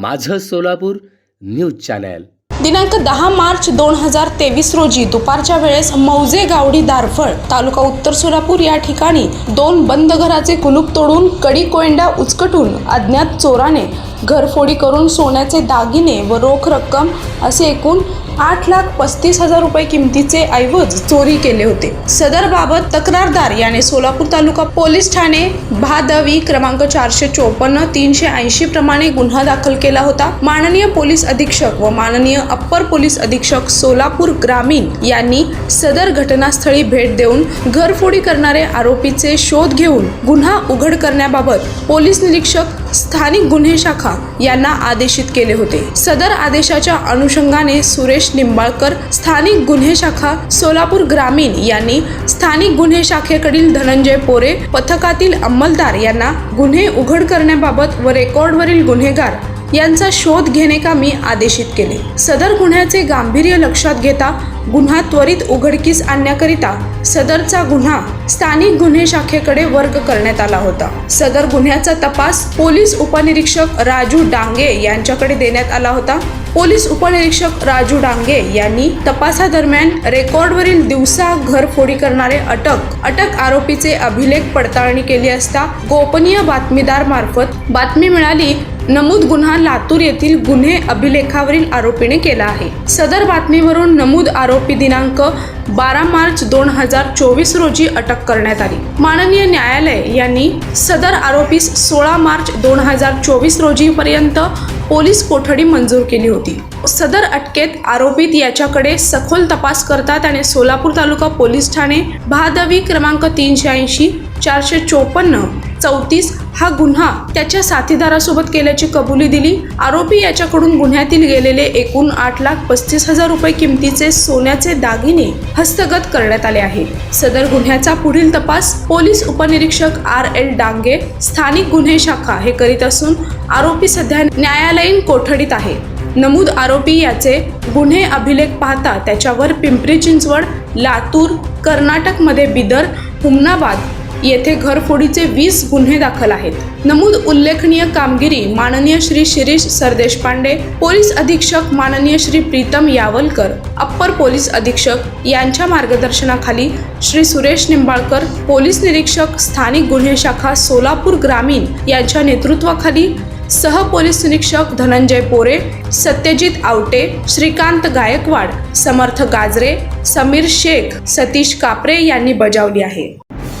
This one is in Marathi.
माझं सोलापूर न्यूज चॅनल. दिनांक दहा मार्च दोन हजार तेवीस रोजी दुपारच्या वेळेस मौजे गावडी दारफळ तालुका उत्तर सोलापूर या ठिकाणी दोन बंद घराचे कुलूप तोडून कडी कोयंडा उचकटून अज्ञात चोराने घरफोडी करून सोन्याचे दागिने व रोख रक्कम असे एकूण आठ लाख पस्तीस हजार रुपये किमतीचे ऐवज चोरी केले होते. सदर बाबत तक्रारदार याने सोलापूर तालुका पोलीस ठाणे भादवी क्रमांक चारशे चोपन्न तीनशे ऐंशी प्रमाणे गुन्हा दाखल केला होता. माननीय पोलीस अधीक्षक व माननीय अप्पर पोलीस अधीक्षक सोलापूर ग्रामीण यांनी सदर घटनास्थळी भेट देऊन घरफोडी करणारे आरोपीचे शोध घेऊन गुन्हा उघड करण्याबाबत पोलीस निरीक्षक स्थानिक गुन्हे शाखा यांना आदेशित केले होते. सदर आदेशाच्या अनुषंगाने सुरेश निंबाळकर स्थानिक गुन्हे शाखा सोलापूर ग्रामीण यांनी स्थानिक गुन्हे शाखेकडील धनंजय पोरे पथकातील अंमलदार यांना गुन्हे उघड करण्याबाबत व रेकॉर्डवरील गुन्हेगार यांचा शोध घेणे का मी आदेशित केले? सदर गुन्ह्याचे गांभीर्य लक्षात घेता गुन्हा त्वरित उघडकीस आणण्याकरिता सदरचा गुन्हा स्थानिक गुन्हे शाखेकडे वर्ग करण्यात आला होता. सदर गुन्ह्याचा तपास पोलीस उपनिरीक्षक राजू डांगे यांच्याकडे देण्यात आला होता. पोलीस उपनिरीक्षक राजू डांगे यांनी तपासादरम्यान रेकॉर्डवरील दिवसा घरफोडी करणारे अटक अटक आरोपीचे अभिलेख पडताळणी केली असता गोपनीय बातमीदार मार्फत बातमी मिळाली. नमूद गुन्हा लातूर येथील गुन्हे अभिलेखावरील आरोपीने केला आहे. सदर बातमीवरून नमूद आरोपी दिनांक बारा मार्च दोन हजार चोवीस रोजी अटक करण्यात आली. माननीय न्यायालय यांनी सदर आरोपीस सोळा मार्च दोन हजार चोवीस रोजी पर्यंत पोलीस कोठडी मंजूर केली होती. सदर अटकेत आरोपित याच्याकडे सखोल तपास करता त्याने सोलापूर तालुका पोलीस ठाणे भादवी क्रमांक तीनशे ऐंशी चारशे चोपन्न चौतीस हा गुन्हा त्याच्या साथीदारासोबत केल्याची कबुली दिली. आरोपी याच्याकडून गुन्ह्यातील गेलेले एकूण आठ लाख पस्तीस हजार रुपये किमतीचे सोन्याचे दागिने हस्तगत करण्यात आले आहे. सदर गुन्ह्याचा पुढील तपास पोलीस उपनिरीक्षक आर एल डांगे स्थानिक गुन्हे शाखा हे करीत असून आरोपी सध्या न्यायालयीन कोठडीत आहे. नमूद आरोपी याचे गुन्हे अभिलेख पाहता त्याच्यावर पिंपरी चिंचवड लातूर कर्नाटकमध्ये बिदर हुमनाबाद येथे घरफोडीचे वीस गुन्हे दाखल आहेत. नमूद उल्लेखनीय कामगिरी माननीय श्री शिरीष सरदेशपांडे पोलीस अधीक्षक माननीय श्री प्रीतम यावलकर अप्पर पोलीस अधीक्षक यांच्या मार्गदर्शनाखाली श्री सुरेश निंबाळकर पोलीस निरीक्षक स्थानिक गुन्हे शाखा सोलापूर ग्रामीण यांच्या नेतृत्वाखाली सह पोलीस निरीक्षक धनंजय पोरे सत्यजित आवटे श्रीकांत गायकवाड समर्थ गाजरे समीर शेख सतीश कापरे यांनी बजावली आहे.